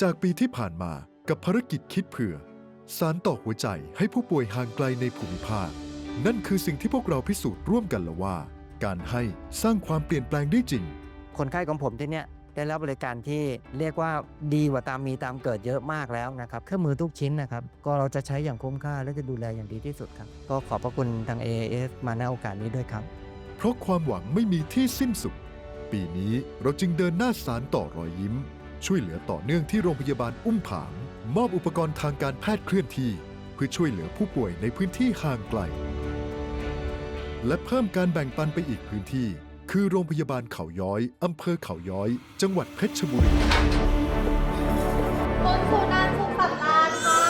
จากปีที่ผ่านมากับภารกิจคิดเผื่อ สารต่อหัวใจให้ผู้ป่วยห่างไกลในภูมิภาค นั่นคือสิ่งที่พวกเราพิสูจน์ร่วมกันแล้วว่า การให้สร้างความเปลี่ยนแปลงได้จริง คนไข้ของผมที่เนี่ยได้รับบริการที่เรียกว่าดีกว่าตามมีตามเกิดเยอะมากแล้วนะครับเครื่องมือทุกชิ้นนะครับ ก็เราจะใช้อย่างคุ้มค่าและจะดูแลอย่างดีที่สุดครับ ก็ขอบพระคุณทาง AAS มาณโอกาสนี้ด้วยครับ เพราะความหวังไม่มีที่สิ้นสุด ปีนี้เราจึงเดินหน้าสารต่อรอยยิ้ม ช่วยเหลือต่อเนื่องที่โรงพยาบาลอุ้มผาง มอบอุปกรณ์ทางการแพทย์เคลื่อนที่ เพื่อช่วยเหลือผู้ป่วยในพื้นที่ห่างไกล และเพิ่มการแบ่งปันไปอีกพื้นที่ คือโรงพยาบาลเขาย้อยอำเภอเขาย้อย จังหวัดเพชรบุรีคุณสุนันสุขสันต์ลาค่ะ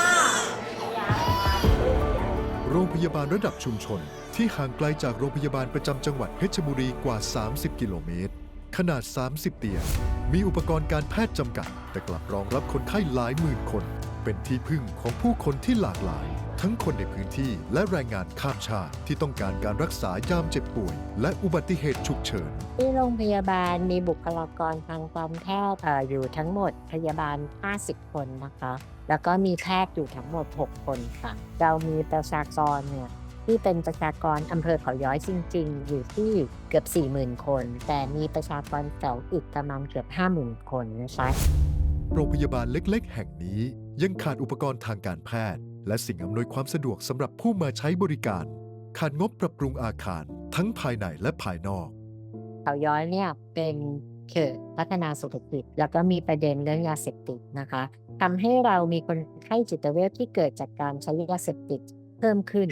โรงพยาบาลระดับชุมชนที่ห่างไกลจากโรงพยาบาลประจำจังหวัดเพชรบุรีกว่า 30 กิโลเมตร นาด 30 เตียง มีอุปกรณ์การแพทย์จำกัด แต่กลับรองรับคนไข้หลายหมื่นคน เป็นที่พึ่งของผู้คนที่หลากหลาย ทั้งคนในพื้นที่และแรงงานข้ามชาติที่ต้องการการรักษายามเจ็บป่วย และอุบัติเหตุฉุกเฉิน ที่โรงพยาบาลมีบุคลากรทางการแพทย์เอ่ออยู่ทั้งหมดพยาบาล 50 คนนะคะ แล้วก็มีแพทย์อยู่ทั้งหมด 6 คนค่ะ เรามีประชากรเนี่ย ที่เป็นประชากรอำเภอเขาย้อยจริง ๆ อยู่ที่เกือบ 40,000 คน แต่มีประชากรเสาอีกประมาณเกือบ 50,000 คนนะคะโรงพยาบาลเล็ก ๆ แห่งนี้ยังขาดอุปกรณ์ทางการแพทย์ และสิ่งอำนวยความสะดวกสำหรับผู้มาใช้บริการ ขาดงบปรับปรุงอาคารทั้งภายในและภายนอก เขาย้อยเนี่ยเป็นเขตพัฒนาเศรษฐกิจแล้วก็มีประเด็นเรื่องยาเสพติดนะคะทำให้เรามีคนไข้จิตเวชที่เกิดจากการใช้ยาเสพติดเพิ่มขึ้น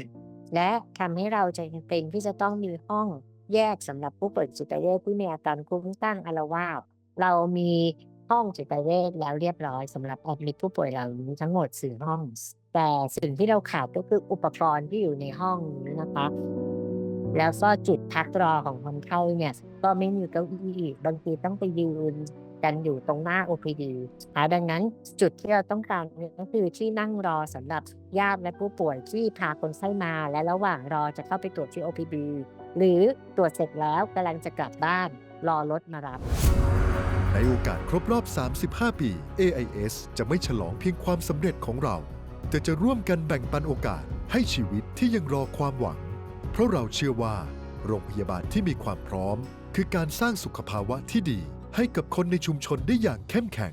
และทำให้เราจะจเป็นที่จะต้องมีห้องแยกสำหรับผู้ป่วยจิตเวชผู้มีอาการคุ้มตั้งอาละวาสเรามีห้องจิตเวชแล้วเรียบร้อยสำหรับอดมิดผู้ป่วยเหล่านี้ทั้งหมดสี่ห้อง แต่สิ่งที่เราขาดก็คืออุปกรณ์ที่อยู่ในห้องนี้นะคะ แล้วก็จุดพักรอของคนไข้าเนี่ย ก็ไม่มีเก้าอี้บางทีต้องไปยืนกันอยู่ตรงหน้า OPD อ่าดังนั้นจุดที่เราต้องการเนี่ยก็คือที่นั่งรอสำหรับญาติและผู้ป่วยที่พาคนไข้มาและระหว่างรอจะเข้าไปตรวจที่ OPD หรือตรวจเสร็จแล้วกำลังจะกลับบ้านรอรถมารับในโอกาสครบรอบ 35 ปี AIS จะไม่ฉลองเพียงความสำเร็จของเรา แต่จะร่วมกันแบ่งปันโอกาสให้ชีวิตที่ยังรอความหวัง ราะเราเชื่อว่า โรงพยาบาลที่มีความพร้อม คือการสร้างสุขภาวะที่ดี ให้กับคนในชุมชนได้อย่างเข้มแข็ง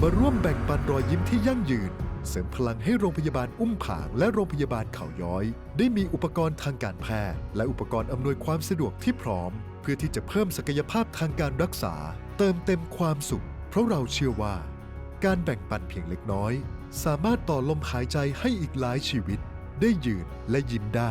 มาร่วมแบ่งปันรอยยิ้มที่ยั่งยืน เสริมพลังให้โรงพยาบาลอุ้มผางและโรงพยาบาลเขาย้อย ได้มีอุปกรณ์ทางการแพทย์และอุปกรณ์อำนวยความสะดวกที่พร้อม เพื่อที่จะเพิ่มศักยภาพทางการรักษา เติมเต็มความสุข เพราะเราเชื่อว่า การแบ่งปันเพียงเล็กน้อย สามารถต่อลมหายใจให้อีกหลายชีวิต ได้ยืนและยิ้มได้